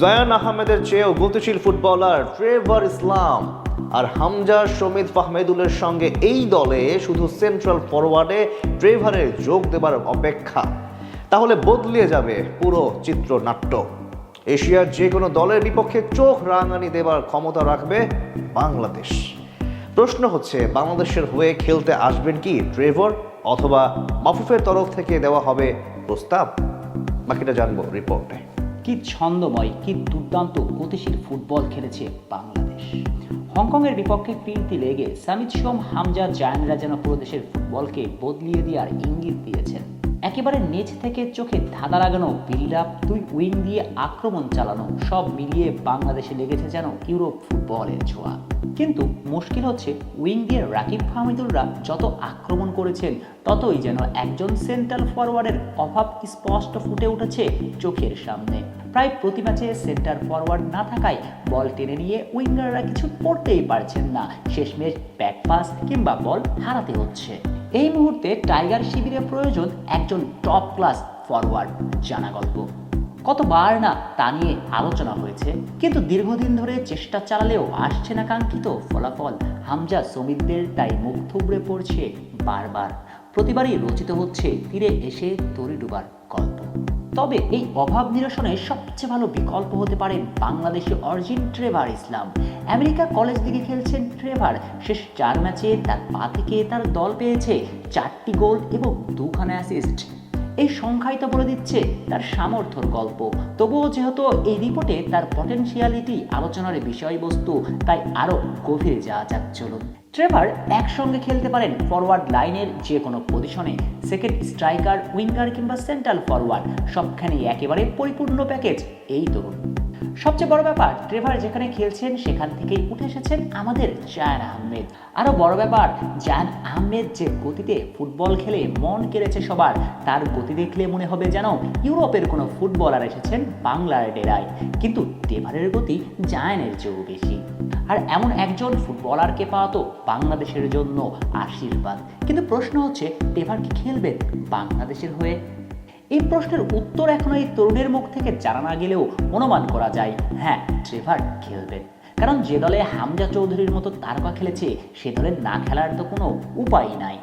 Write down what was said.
জয়ান আহমেদের চেয়েও গতিশীল ফুটবলার ট্রেভার ইসলাম আর হামজা সমিত ফাহমেদুলের সঙ্গে এই দলে শুধু সেন্ট্রাল ফরওয়ার্ডে ট্রেভারের যোগ দেবার অপেক্ষা। তাহলে বদলিয়ে যাবে পুরো চিত্রনাট্য। এশিয়ার যে কোনো দলের বিপক্ষে চোখ রাঙানি দেবার ক্ষমতা রাখবে বাংলাদেশ। প্রশ্ন হচ্ছে, বাংলাদেশের হয়ে খেলতে আসবেন কি ট্রেভর অথবা মাফুফের তরফ থেকে দেওয়া হবে প্রস্তাব? বাকিটা জানব রিপোর্টে। কি ছন্দময়, কি দুর্দান্ত গতিশীল ফুটবল খেলেছে বাংলাদেশ। হংকংয়ের বিপক্ষে ফিরতি লেগে সামিত সোম, হামজা, জায়ানরা যেন পুরো দেশের ফুটবলকে বদলিয়ে দেওয়ার ইঙ্গিত দিয়েছেন। একেবারে নিচ থেকে চোখে ধাঁধা লাগানো বিল্ড আপ দুই উইং দিয়ে আক্রমণ চালানো, সব মিলিয়ে বাংলাদেশে লেগেছে যেন ইউরোপ ফুটবলের ছোঁয়া। কিন্তু মুশকিল হচ্ছে, উইং দিয়ে রাকিব ফাহমিদুলরা যত আক্রমণ করেছেন, ততই যেন একজন সেন্ট্রাল ফরওয়ার্ডের অভাব স্পষ্ট ফুটে উঠেছে চোখের সামনে। প্রায় প্রতি ম্যাচে সেন্টার ফরওয়ার্ড না থাকায় বল টেনে নিয়ে উইঙ্গাররা কিছু করতেই পারছেন না। শেষমেশ ব্যাক পাস কিংবা বল হারাতে হচ্ছে। এই মুহূর্তে টাইগার শিবিরে প্রয়োজন একজন টপ ক্লাস ফরওয়ার্ড, জানা গল্প। কতবার না তা নিয়ে আলোচনা হয়েছে, কিন্তু দীর্ঘদিন ধরে চেষ্টা চালালেও আসছে না কাঙ্ক্ষিত ফলাফল। হামজা সমিতদের তাই মুখ থুবড়ে পড়ছে বারবার। প্রতিবারই রচিত হচ্ছে তীরে এসে তরি ডুবার গল্প। তবে এই অভাব নিরসনে সবচেয়ে ভালো বিকল্প হতে পারে Bangladeshi origin Trevor Islam. America college দিকে খেলছেন ট্রেভার। শেষ চার ম্যাচে তার পা থেকে তার দল পেয়েছে চারটি গোল এবং দুখানা অ্যাসিস্ট। এই সংখ্যাই তো বলে দিচ্ছে তার সামর্থ্যর গল্প। তবুও যেহেতু এই রিপোর্টে তার পটেনশিয়ালিটি আলোচনার বিষয়বস্তু, তাই আরও গভীরে যাওয়া যাক, চলুন। ট্রেভার একসঙ্গে খেলতে পারেন ফরওয়ার্ড লাইনের যে কোনো পজিশনে সেকেন্ড স্ট্রাইকার উইঙ্গার কিংবা সেন্ট্রাল ফরওয়ার্ড সবখানেই একেবারে পরিপূর্ণ প্যাকেজ এই তরুণ। সবচেয়ে বড় ব্যাপার ট্রেভার যেখানে খেলছেন সেখান থেকেই উঠে এসেছেন আমাদের জায়ান আহমেদ। আরও বড় ব্যাপার, জায়ান আহমেদ যে গতিতে ফুটবল খেলে মন কেড়েছে সবার, তার গতি দেখলে মনে হবে যেন ইউরোপের কোনো ফুটবলার এসেছেন বাংলার ডেরায়। কিন্তু ট্রেভারের গতি জায়ানের চেয়েও বেশি। আর এমন একজন ফুটবলারকে পাওয়া তো বাংলাদেশের জন্য আশীর্বাদ। কিন্তু প্রশ্ন হচ্ছে টেভার কি খেলবেন বাংলাদেশের হয়ে? এই প্রশ্নের উত্তর এখন এই তরুণের মুখ থেকে জানা না গেলেও অনুমান করা যায়। হ্যাঁ ট্রেভার খেলবেন কারণ যে দলে হামজা চৌধুরীর মতো তারকা খেলেছে, সে দলে না খেলার তো কোনো উপায় নাই।